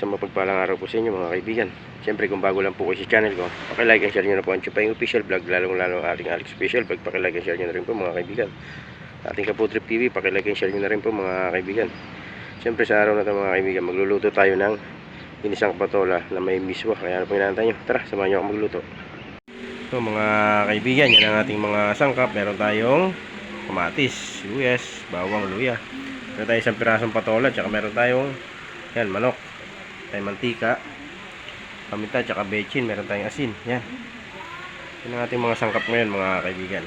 Isang mapagpalang araw po sa inyo mga kaibigan. Siyempre kung bago lang po kayo sa channel ko, pakilike and share nyo na po ang Chupayng Official Vlog, lalong lalo ang ating Alex Official Vlog, pakilike and share nyo na rin po mga kaibigan. Ating Kaputrip TV, pakilike and share nyo na rin po mga kaibigan. Siyempre sa araw na ito mga kaibigan, magluluto tayo ng inisang patola na may miswa. Kaya ano po inaantay nyo? Tara, samahan nyo ako magluto. Ito mga kaibigan, yan ang ating mga sangkap. Meron tayong kamatis, sibuyas, bawang, luya. Meron tayong isang pirasong patola, tsaka meron tayong yan, manok. Tayong mantika, paminta, tsaka bechin. Meron tayong asin. Yan. Yan ang ating mga sangkap ngayon mga kaibigan.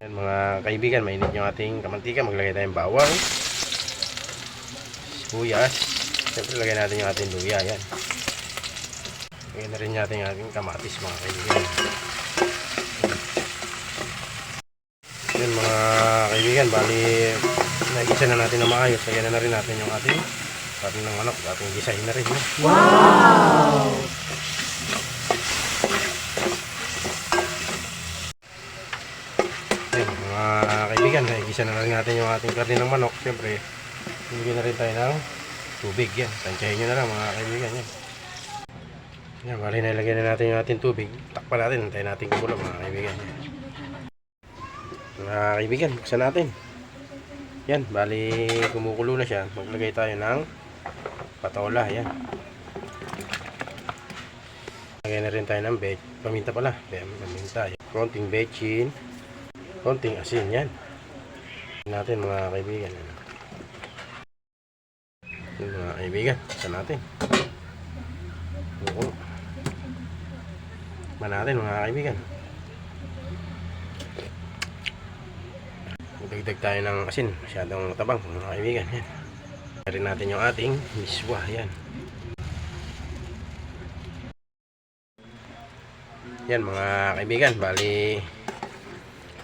Yan mga kaibigan, mainit yung ating kamantika. Maglagay tayong bawang, sibuyas. Siyempre lagay natin yung ating luya. Yan. Lagyan na rin natin yung ating kamatis mga kaibigan. Yan mga kaibigan, bali nagisa na natin na maayos. Lagyan na rin natin yung ating patin ng manok, ating gisahin na rin. no? Yan mga kaibigan, nagisa na rin natin yung ating karne ng manok. Siyempre, bigyan na rin tayo ng tubig yan. Tansyahin nyo na lang mga kaibigan yan. Yan, bali nilagyan na natin yung ating tubig. Takpan natin, antayin natin kumulo mga kaibigan. Mga kaibigan, buksan natin. Yan, bali kumukulo na siya. Maglagay tayo ng patola, yan. Lagay na rin tayo ng bet, paminta pala. Yan, paminta. Konting bechin, konting asin, yan. natin mga kaibigan. Yan, Yan, mga kaibigan, buksan natin. Oo. Ba natin mga kaibigan. Magdagdag tayo ng asin. Masyadong matabang mga kaibigan. Yan. Rin natin yung ating miswa. Yan. Yan mga kaibigan. Bali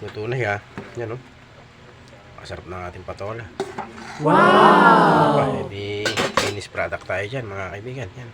luto na siya. Yan o. Masarap ng ating patola. Wow! Hindi finished product tayo dyan mga kaibigan. Yan.